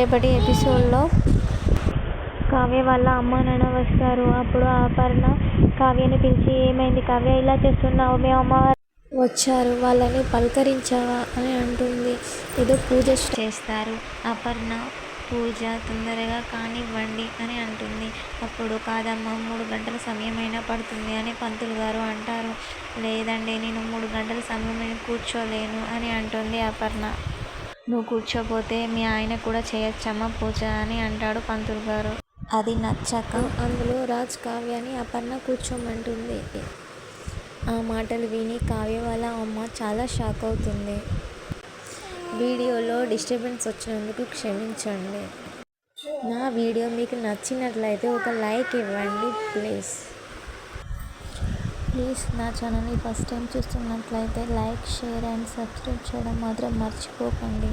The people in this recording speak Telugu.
రేపటి ఎపిసోడ్లో కావ్య వాళ్ళ అమ్మ నాన్న వస్తారు. అప్పుడు అపర్ణ కావ్యని పిలిచి ఏమైంది కావ్య? ఇలా చేస్తున్నావు? మీ అమ్మ వచ్చారు. వాళ్ళని పలకరించావా? అని అంటుంది. ఏదో పూజ చేస్తారు. అపర్ణ పూజ తొందరగా కానివ్వండి అని అంటుంది. అప్పుడు కాదమ్మా మూడు గంటల సమయమైనా పడుతుంది అని పంతులు గారు అంటారు. లేదండి నేను మూడు గంటల సమయమైన కూర్చోలేను అని అంటుంది అపర్ణ నువ్వు కూర్చోపోతే మీ ఆయన కూడా చేయొచ్చమ్మా పూజ అని అంటాడు పంతులు గారు. అది నచ్చక అందులో రాజ్ కావ్యని అపర్ణ కూర్చోమంటుంది. ఆ మాటలు విని కావ్య వాళ్ళ అమ్మ చాలా షాక్ అవుతుంది. వీడియోలో డిస్టర్బెన్స్ వచ్చినందుకు క్షమించండి. నా వీడియో మీకు నచ్చినట్లయితే ఒక లైక్ ఇవ్వండి ప్లీజ్. ప్లీజ్ నా ఛానల్ని ఫస్ట్ టైం చూస్తున్నట్లయితే లైక్ షేర్ అండ్ సబ్స్క్రైబ్ చేయడం మాత్రం మర్చిపోకండి.